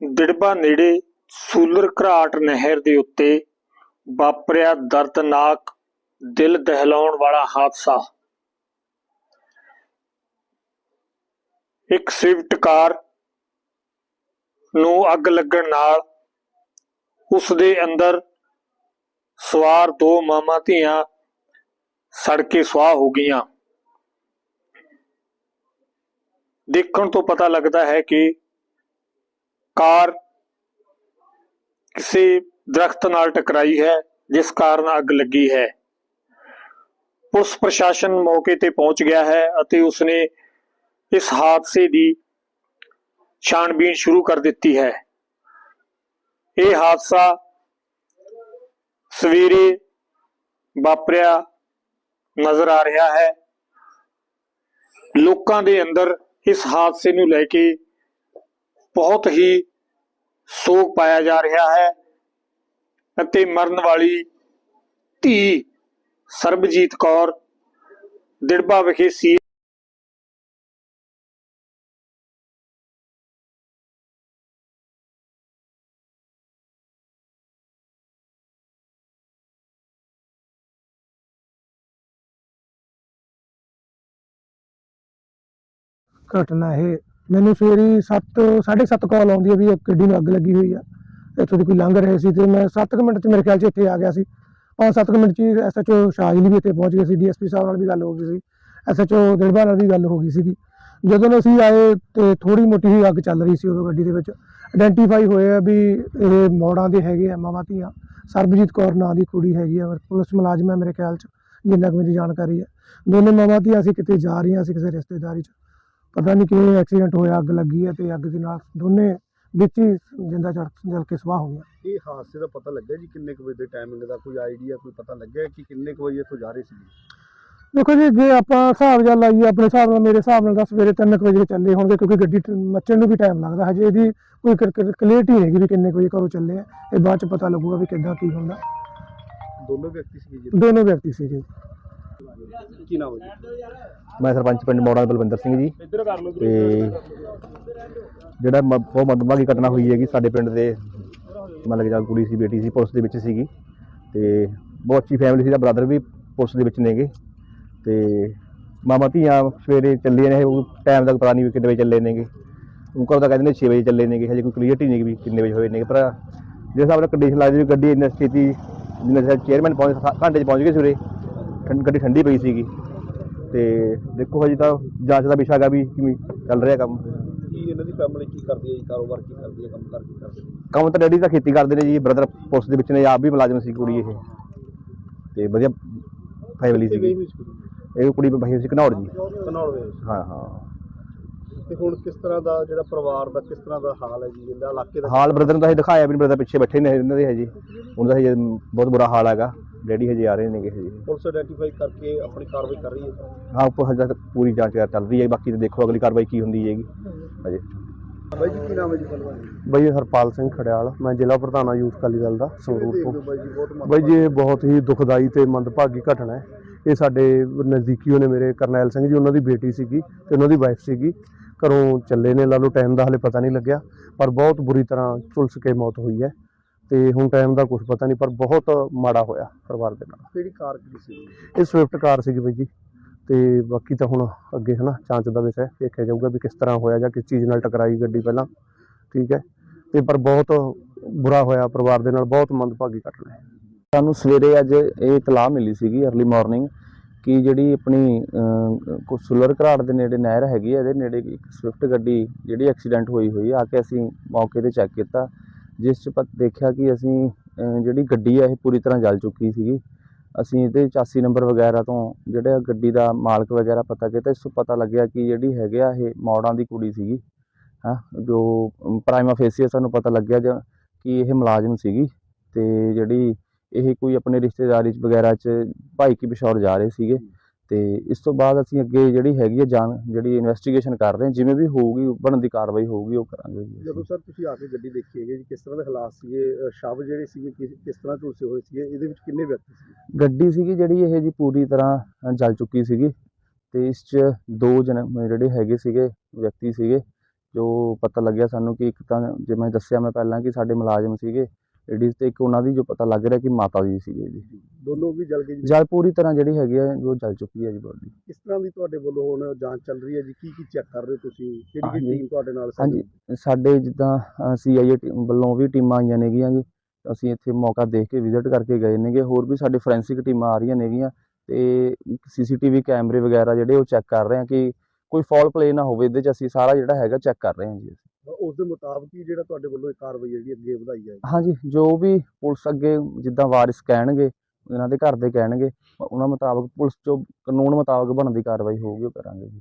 ਦਿੜਬਾ ਨੇੜੇ ਸੂਲਰ ਘਰਾਟ ਨਹਿਰ ਦੇ ਉੱਤੇ ਵਾਪਰਿਆ ਦਰਦਨਾਕ ਦਿਲ ਦਹਿਲਾਉਣ ਵਾਲਾ ਹਾਦਸਾ। ਇੱਕ ਸਵਿਫਟ ਕਾਰ ਨੂੰ ਅੱਗ ਲੱਗਣ ਨਾਲ ਉਸ ਦੇ ਅੰਦਰ ਸਵਾਰ ਦੋ ਮਾਮਾ ਧੀਆਂ ਸੜ ਕੇ ਸੁਆਹ ਹੋ ਗਈਆਂ। ਦੇਖਣ ਤੋਂ ਪਤਾ ਲੱਗਦਾ ਹੈ ਕਿ ਕਾਰ ਕਿਸੇ ਦਰਖਤ ਨਾਲ ਟਕਰਾਈ ਹੈ, ਜਿਸ ਕਾਰਨ ਅੱਗ ਲੱਗੀ ਹੈ। ਪੁਲਿਸ ਪ੍ਰਸ਼ਾਸਨ ਮੌਕੇ ਤੇ ਪਹੁੰਚ ਗਿਆ ਹੈ ਅਤੇ ਉਸਨੇ ਇਸ ਹਾਦਸੇ ਦੀ ਛਾਣਬੀਣ ਸ਼ੁਰੂ ਕਰ ਦਿੱਤੀ ਹੈ। ਇਹ ਹਾਦਸਾ ਸਵੇਰੇ ਵਾਪਰਿਆ ਨਜ਼ਰ ਆ ਰਿਹਾ ਹੈ। ਲੋਕਾਂ ਦੇ ਅੰਦਰ ਇਸ ਹਾਦਸੇ ਨੂੰ ਲੈ ਕੇ ਬਹੁਤ ਹੀ ਸੋਗ ਪਾਇਆ ਜਾ ਰਿਹਾ ਹੈ ਅਤੇ ਮਰਨ ਵਾਲੀ ਧੀ ਸਰਬਜੀਤ ਕੌਰ ਦਿੜਬਾ ਵਿਖੇ ਸੀ। ਘਟਨਾ ਇਹ ਮੈਨੂੰ ਸਵੇਰੇ 7 7:30 ਕਾਲ ਆਉਂਦੀ ਹੈ ਵੀ ਇੱਕ ਗੱਡੀ ਨੂੰ ਅੱਗ ਲੱਗੀ ਹੋਈ ਆ। ਇੱਥੋਂ ਦੀ ਕੋਈ ਲੰਘ ਰਹੇ ਸੀ ਤੇ ਮੈਂ 7 ਮਿੰਟ ਚ ਮੇਰੇ ਖਿਆਲ ਚ ਇੱਥੇ ਆ ਗਿਆ ਸੀ। ਔਰ 7 ਮਿੰਟ ਚ ਐਸਐਚਓ ਸ਼ਾਹਜਲੀ ਵੀ ਇੱਥੇ ਪਹੁੰਚ ਗਏ ਸੀ ਡੀਐਸਪੀ ਸਾਹਿਬ ਨਾਲ ਵੀ ਗੱਲ ਹੋ ਗਈ ਸੀ। ਐਸਐਚਓ ਦਿਲਬਾ ਨਾਲ ਵੀ ਗੱਲ ਹੋ ਗਈ ਸੀਗੀ। ਜਦੋਂ ਅਸੀਂ ਆਏ ਤੇ ਥੋੜੀ ਮੋਟੀ ਹੀ ਅੱਗ ਚੱਲ ਰਹੀ ਸੀ ਉਦੋਂ ਗੱਡੀ ਦੇ ਵਿੱਚ। ਆਇਡੈਂਟੀਫਾਈ ਹੋਇਆ ਵੀ ਇਹ ਮੌੜਾਂ ਦੇ ਹੈਗੇ ਆ, ਮਾਵਾਂ ਧੀਆਂ। ਸਰਬਜੀਤ ਕੌਰ ਨਾਂ ਦੀ ਕੁੜੀ ਹੈਗੀ ਆ ਪੁਲਿਸ ਮੁਲਾਜ਼ਮ ਹੈ ਮੇਰੇ ਖਿਆਲ ਚ, ਜਿੰਨਾ ਕੁ ਮੇਰੀ ਜਾਣਕਾਰੀ ਹੈ ਦੋਨੇ ਮਾਵਾਂ ਧੀਆਂ ਅਸੀਂ ਕਿਤੇ ਜਾ ਰਹੀਆਂ ਸੀ ਕਿਸੇ ਰਿਸ਼ਤੇਦਾਰੀ ਚ। ਪਤਾ ਨਹੀਂ ਕਿਵੇਂ ਐਕਸੀਡੈਂਟ ਹੋਇਆ ਅੱਗ ਲੱਗੀ ਹੈ ਤੇ ਅੱਗ ਦੇ ਨਾਲ ਦੋਨੇ ਵਿੱਚ ਹੀ ਜਿੰਦਾ ਚੜ ਜਲ ਕੇ ਸਵਾਹ ਹੋ ਗਿਆ। ਇਹ ਹਾਦਸੇ ਦਾ ਪਤਾ ਲੱਗਿਆ ਜੀ ਕਿੰਨੇ ਕੁ ਵਜੇ ਦੇ ਟਾਈਮਿੰਗ ਦਾ? ਕੋਈ ਆਈਡੀਆ ਕੋਈ ਪਤਾ ਲੱਗਿਆ ਕਿ ਕਿੰਨੇ ਕੁ ਵਜੇ ਇੱਥੋਂ ਜਾ ਰਹੇ ਸੀ ਦੇਖੋ ਜੀ ਜੇ ਆਪਾਂ ਹਿਸਾਬ ਜਾਂ ਲਾਈਏ ਆਪਣੇ ਹਿਸਾਬ ਨਾਲ ਮੇਰੇ ਹਿਸਾਬ ਨਾਲ ਤਾਂ ਸਵੇਰੇ 3 ਵਜੇ ਚੱਲੇ ਹੋਣਗੇ ਕਿਉਂਕਿ ਗੱਡੀ ਮੱਚਣ ਨੂੰ ਵੀ ਟਾਈਮ ਲੱਗਦਾ। ਹਜੇ ਇਹਦੀ ਕੋਈ ਕਲੀਅਰਟੀ ਨਹੀਂ ਹੈਗੀ ਵੀ ਕਿੰਨੇ ਕੁ ਵਜੇ ਘਰੋਂ ਚੱਲੇ ਆ। ਇਹ ਬਾਅਦ ਚ ਪਤਾ ਲੱਗੂਗਾ ਵੀ ਕਿੱਦਾਂ ਕੀ ਹੁੰਦਾ। ਦੋਨੋਂ ਵਿਅਕਤੀ ਸੀ ਜੀ? ਦੋਨੋਂ ਵਿਅਕਤੀ ਸੀ ਜੀ। ਕੀ ਨਾਮ ਹੈ ਜੀ? ਮੈਂ ਸਰਪੰਚ ਪਿੰਡ ਮੋੜਾ ਦਾ ਬਲਵਿੰਦਰ ਸਿੰਘ ਜੀ। ਤੇ ਜਿਹੜਾ ਮ- ਬਹੁਤ ਮੰਦਭਾਗੀ ਘਟਨਾ ਹੋਈ ਹੈਗੀ ਸਾਡੇ ਪਿੰਡ ਦੇ ਮਤਲਬ ਕਿ ਜਦ ਕੁੜੀ ਸੀ ਬੇਟੀ ਸੀ ਪੁਲਿਸ ਦੇ ਵਿੱਚ ਸੀਗੀ। ਤੇ ਬਹੁਤ ਅੱਛੀ ਫੈਮਿਲੀ ਸੀ ਦਾ ਬ੍ਰਦਰ ਵੀ ਪੁਲਿਸ ਦੇ ਵਿੱਚ ਨੇਗੇ। ਤੇ ਮਾਮਾ ਧੀਆਂ ਸਵੇਰੇ ਚੱਲੇ ਨੇ ਉਹ ਟਾਈਮ ਦਾ ਪਤਾ ਨਹੀਂ ਵੀ ਕਿੰਨੇ ਵਜੇ ਚੱਲੇ ਨੇਗੇ। ਉਹ ਤਾਂ ਕਹਿੰਦੇ ਨੇ 6 ਵਜੇ ਚੱਲੇ ਨੇਗੇ ਹਜੇ ਕੋਈ ਕਲੀਅਰਟੀ ਨਹੀਂ ਵੀ ਕਿੰਨੇ ਵਜੇ ਹੋਏ ਨੇਗੇ। ਪਰ ਜਿਹੜੇ ਹਿਸਾਬ ਨਾਲ ਕੰਡੀਸ਼ਨ ਲੱਗਦੀ ਵੀ ਗੱਡੀ ਇੰਨੀ ਸਥਿਤੀ ਜਿੰਨੇ ਚਿਰ ਚੇਅਰਮੈਨ ਪਹੁੰਚ ਘੰਟੇ 'ਚ ਪਹੁੰਚ ਗਏ ਸਵੇਰੇ। ਠੰਡ ਗੱਡੀ ਠੰਡੀ ਪਈ ਸੀਗੀ। ਤੇ ਦੇਖੋ ਹਜੇ ਤਾਂ ਜਾਂਚ ਦਾ ਵਿਸ਼ਾ ਹੈਗਾ ਵੀ ਕਿਵੇਂ ਚੱਲ ਰਿਹਾ ਕੰਮ। ਕੀ ਇਹਨਾਂ ਦੀ ਫੈਮਿਲੀ ਕੀ ਕਰਦੀ ਹੈ ਜੀ? ਕਾਰੋਬਾਰ ਕੀ ਕਰਦੀ ਹੈ? ਕੰਮ ਕਰ ਕੀ ਕਰਦੀ ਹੈ? ਕੰਮ ਤਾਂ ਡੈਡੀ ਤਾਂ ਖੇਤੀ ਕਰਦੇ ਨੇ ਜੀ। ਬ੍ਰਦਰ ਪੁਲਿਸ ਦੇ ਵਿੱਚ ਨੇ ਆਪ ਵੀ ਮੁਲਾਜ਼ਮ ਸੀ ਕੁੜੀ ਇਹ। ਤੇ ਵਧੀਆ ਫੈਮਿਲੀ ਸੀ? ਇਹ ਕੁੜੀ ਭਾਈ ਸੀ ਘਨੌੜ ਜੀ। ਘਨੌੜ ਦੇ। ਹਾਂ ਹਾਂ। ਤੇ ਹੁਣ ਕਿਸ ਤਰ੍ਹਾਂ ਦਾ ਜਿਹੜਾ ਪਰਿਵਾਰ ਦਾ ਕਿਸ ਤਰ੍ਹਾਂ ਦਾ ਹਾਲ ਹੈ ਜੀ? ਇਹਦਾ ਇਲਾਕੇ ਦਾ ਹਾਲ ਬ੍ਰਦਰ ਨੂੰ ਤਾਂ ਦਿਖਾਇਆ ਵੀ ਬ੍ਰਦਰ ਪਿੱਛੇ ਬੈਠੇ ਨੇ ਇਹਨਾਂ ਦੇ ਹਜੇ ਉਹਨਾਂ ਦਾ ਹਜੇ ਬਹੁਤ ਬੁਰਾ ਹਾਲ ਹੈਗਾ। ਡੈਡੀ ਹਜੇ ਆ ਰਹੇ ਨੇਗੇ ਹਜੇ। ਪੁਲਿਸ ਆਇਡੈਂਟੀਫਾਈ ਕਰਕੇ ਆਪਣੀ ਕਾਰਵਾਈ ਕਰ ਰਹੀ ਹੈ। ਹਾਂ ਉੱਪਰ ਹਜੇ ਤੱਕ ਪੂਰੀ ਜਾਂਚ ਚੱਲ ਰਹੀ ਹੈ। ਬਾਕੀ ਤਾਂ ਦੇਖੋ ਅਗਲੀ ਕਾਰਵਾਈ ਕੀ ਹੁੰਦੀ ਹੈਗੀ। ਹਜੇ। ਬਾਈ ਜੀ ਕੀ ਨਾਮ ਹੈ ਜੀ ਪਹਿਲਵਾਨ ਜੀ ਬਈ ਹਰਪਾਲ ਸਿੰਘ ਖੜਿਆਲ। ਮੈਂ ਜ਼ਿਲ੍ਹਾ ਪ੍ਰਧਾਨ ਯੂਥ ਅਕਾਲੀ ਦਲ ਦਾ ਸੰਗਰੂਰ ਤੋਂ। ਬਾਈ ਜੀ ਬਹੁਤ ਬਾਈ ਜੀ ਇਹ ਬਹੁਤ ਹੀ ਦੁਖਦਾਈ ਤੇ ਮੰਦਭਾਗੀ ਘਟਨਾ ਹੈ। ਇਹ ਸਾਡੇ ਨਜ਼ਦੀਕੀਓ ਨੇ ਮੇਰੇ ਕਰਨੈਲ ਸਿੰਘ ਜੀ ਉਹਨਾਂ ਦੀ ਬੇਟੀ ਸੀਗੀ ਤੇ ਉਹਨਾਂ ਦੀ ਵਾਈਫ ਸੀਗੀ। ਘਰੋਂ ਚੱਲੇ ਨੇ ਲਾ ਲਓ ਟਾਈਮ ਦਾ ਹਲੇ ਪਤਾ ਨਹੀਂ ਲੱਗਿਆ ਪਰ ਬਹੁਤ ਬੁਰੀ ਤਰ੍ਹਾਂ ਝੁਲਸ ਕੇ ਮੌਤ ਹੋਈ ਹੈ ਤੇ ਹੁਣ ਟਾਈਮ ਦਾ ਕੁਝ ਪਤਾ ਨਹੀਂ ਪਰ ਬਹੁਤ ਮਾੜਾ ਹੋਇਆ ਪਰਿਵਾਰ ਦੇ ਨਾਲ। ਕਿਹੜੀ ਕਾਰ ਸੀ? ਇਹ ਸਵਿਫਟ ਕਾਰ ਸੀਗੀ ਬਾਈ ਜੀ ਤੇ ਬਾਕੀ ਤਾਂ ਹੁਣ ਅੱਗੇ ਹਨਾ ਜਾਂਚ ਦਾ ਵਿਸ਼ਾ ਦੇਖਿਆ ਜਾਊਗਾ ਵੀ ਕਿਸ ਤਰ੍ਹਾਂ ਹੋਇਆ ਜਾਂ ਕਿਸ ਚੀਜ਼ ਨਾਲ ਟਕਰਾਈ ਗੱਡੀ ਪਹਿਲਾਂ ਠੀਕ ਹੈ। ਤੇ ਪਰ ਬਹੁਤ ਬੁਰਾ ਹੋਇਆ ਪਰਿਵਾਰ ਦੇ ਨਾਲ ਬਹੁਤ ਮੰਦਭਾਗੀ ਘਟਨਾ ਹੈ। ਸਾਨੂੰ ਸਵੇਰੇ ਅੱਜ ਇਹ ਇਤਲਾਹ ਮਿਲੀ ਸੀਗੀ अर्ਲੀ ਮਾਰਨਿੰਗ ਕਿ ਜਿਹੜੀ ਆਪਣੀ ਅਹ, ਸੁਲਰ ਘਰਾੜ ਦੇ ਨੇੜੇ ਨਹਿਰ ਹੈਗੀ ਹੈ ਇਹਦੇ ਨੇੜੇ ਇੱਕ ਸਵਿਫਟ ਗੱਡੀ ਜਿਹੜੀ ਐਕਸੀਡੈਂਟ ਹੋਈ ਹੋਈ ਆ ਕੇ ਅਸੀਂ ਮੌਕੇ ਤੇ ਚੈੱਕ ਕੀਤਾ ਜਿਸ 'ਚ ਪਤ ਦੇਖਿਆ ਕਿ ਅਸੀਂ ਜਿਹੜੀ ਗੱਡੀ ਹੈ ਇਹ ਪੂਰੀ ਤਰ੍ਹਾਂ ਜਲ ਚੁੱਕੀ ਸੀਗੀ। ਅਸੀਂ ਇਹਦੇ ਚਾਸੀ ਨੰਬਰ ਵਗੈਰਾ ਤੋਂ ਜਿਹੜੇ ਗੱਡੀ ਦਾ ਮਾਲਕ ਵਗੈਰਾ ਪਤਾ ਕੀਤਾ ਇਸ ਤੋਂ ਪਤਾ ਲੱਗਿਆ ਕਿ ਜਿਹੜੀ ਹੈਗੇ ਆ ਇਹ ਮੌੜਾਂ ਦੀ ਕੁੜੀ ਸੀਗੀ ਹਾਂ ਜੋ ਪ੍ਰਾਈਮਾ ਫੇਸੀਆ ਸਾਨੂੰ ਪਤਾ ਲੱਗਿਆ ਜਾਂ ਕਿ ਇਹ ਮੁਲਾਜ਼ਮ ਸੀਗੀ ਤੇ ਜਿਹੜੀ ਇਹ ਕੋਈ ਆਪਣੇ ਰਿਸ਼ਤੇਦਾਰੀ ਚ ਵਗੈਰਾ ਚ ਭਾਈ ਕੀ ਪਿਸ਼ੌਰ ਜਾ ਰਹੇ ਸੀਗੇ। ਤੇ ਇਸ ਤੋਂ ਬਾਅਦ ਅਸੀਂ ਅੱਗੇ ਜਿਹੜੀ ਹੈਗੀ ਹੈ ਜਾਣ ਜਿਹੜੀ ਇਨਵੈਸਟੀਗੇਸ਼ਨ ਕਰ ਰਹੇ ਹਾਂ ਜਿਵੇਂ ਵੀ ਹੋਊਗੀ ਬਣਨ ਦੀ ਕਾਰਵਾਈ ਹੋਊਗੀ ਉਹ ਕਰਾਂਗੇ ਜੀ ਜਦੋਂ। ਸਰ ਤੁਸੀਂ ਆ ਕੇ ਗੱਡੀ ਦੇਖੀ ਹੈਗੀ ਜੀ ਕਿਸ ਤਰ੍ਹਾਂ ਦੇ ਹਾਲਾਤ ਸੀਗੇ ਸ਼ਵ ਜਿਹੜੇ ਸੀਗੇ ਕਿਸ ਤਰ੍ਹਾਂ ਝੁਲਸੇ ਹੋਏ ਸੀਗੇ ਇਹਦੇ ਵਿੱਚ ਕਿੰਨੇ ਵਿਅਕਤੀ ਸੀ ਗੱਡੀ ਸੀਗੀ ਜਿਹੜੀ ਇਹ ਜੀ ਪੂਰੀ ਤਰ੍ਹਾਂ ਜਲ ਚੁੱਕੀ ਸੀਗੀ। ਤੇ ਇਸ ਚ ਦੋ ਜਣੇ ਜਿਹੜੇ ਹੈਗੇ ਸੀਗੇ ਵਿਅਕਤੀ ਸੀਗੇ। ਜੋ ਪਤਾ ਲੱਗਿਆ ਸਾਨੂੰ ਕਿ ਇੱਕ ਤਾਂ ਜਿਵੇਂ ਦੱਸਿਆ ਮੈਂ ਪਹਿਲਾਂ ਕਿ ਸਾਡੇ ਮੁਲਾਜ਼ਮ ਸੀਗੇ ਲੇਡੀਜ਼ ਤੇ ਇੱਕ ਉਹਨਾਂ ਦੀ ਜੋ ਪਤਾ ਲੱਗ ਰਿਹਾ ਕਿ ਮਾਤਾ ਜੀ ਸੀਗੇ ਜੀ। ਦੋਨੋਂ ਵੀ ਜਲ ਗਏ ਜੀ? ਜਲ ਪੂਰੀ ਤਰ੍ਹਾਂ ਜਿਹੜੀ ਹੈਗੀ ਹੈ ਜੋ ਜਲ ਚੁੱਕੀ ਹੈ ਜੀ ਬੋਡੀ ਕਿਸ ਤਰ੍ਹਾਂ ਦੀ ਤੁਹਾਡੇ ਵੱਲੋਂ ਹੁਣ ਜਾਂਚ ਚੱਲ ਰਹੀ ਹੈ ਜੀ? ਕੀ ਕੀ ਚੈੱਕ ਕਰ ਰਹੇ ਹੋ ਤੁਸੀਂ? ਕਿਹੜੀ ਕਿਹੜੀ। ਟੀਮ ਤੁਹਾਡੇ ਨਾਲ ਹਾਂਜੀ। ਸਾਡੇ ਜਿੱਦਾਂ ਸੀਆਈਏ ਵੱਲੋਂ ਵੀ ਟੀਮਾਂ ਆਈਆਂ ਨੇਗੀਆਂ ਜੀ। ਅਸੀਂ ਇੱਥੇ ਮੌਕਾ ਦੇਖ ਕੇ ਵਿਜ਼ਿਟ ਕਰਕੇ ਗਏ ਨੇਗੇ। ਹੋਰ ਵੀ ਸਾਡੇ ਫੋਰੈਂਸਿਕ ਟੀਮਾਂ ਆ ਰਹੀਆਂ ਨੇਗੀਆਂ ਤੇ ਸੀਸੀਟੀਵੀ ਕੈਮਰੇ ਵਗੈਰਾ ਜਿਹੜੇ ਉਹ ਚੈੱਕ ਕਰ ਰਹੇ ਹਾਂ ਕਿ ਕੋਈ ਫਾਲ ਪਲੇ ਨਾ ਹੋਵੇ। ਇਹਦੇ ਚ ਅਸੀਂ ਸਾਰਾ ਜਿਹੜਾ ਹੈਗਾ ਚੈੱਕ ਕਰ ਰਹੇ ਹਾਂ ਜੀ ਉਸ ਦੇ ਮੁਤਾਬਕ ਹੀ ਜਿਹੜਾ ਤੁਹਾਡੇ ਵੱਲੋਂ ਇਹ ਕਾਰਵਾਈ ਹੈ ਜਿਹੜੀ ਅੱਗੇ ਵਧਾਈ ਜਾਏਗੀ। ਹਾਂਜੀ, ਜੋ ਵੀ ਪੁਲਿਸ ਅੱਗੇ ਜਿੱਦਾਂ ਵਾਰਿਸ ਕਹਿਣਗੇ, ਇਹਨਾਂ ਦੇ ਘਰ ਦੇ ਕਹਿਣਗੇ, ਉਹਨਾਂ ਮੁਤਾਬਕ ਪੁਲਿਸ ਜੋ ਕਾਨੂੰਨ ਮੁਤਾਬਕ ਬਣਦੀ ਕਾਰਵਾਈ ਹੋਊਗੀ, ਉਹ ਕਰਾਂਗੇ ਜੀ।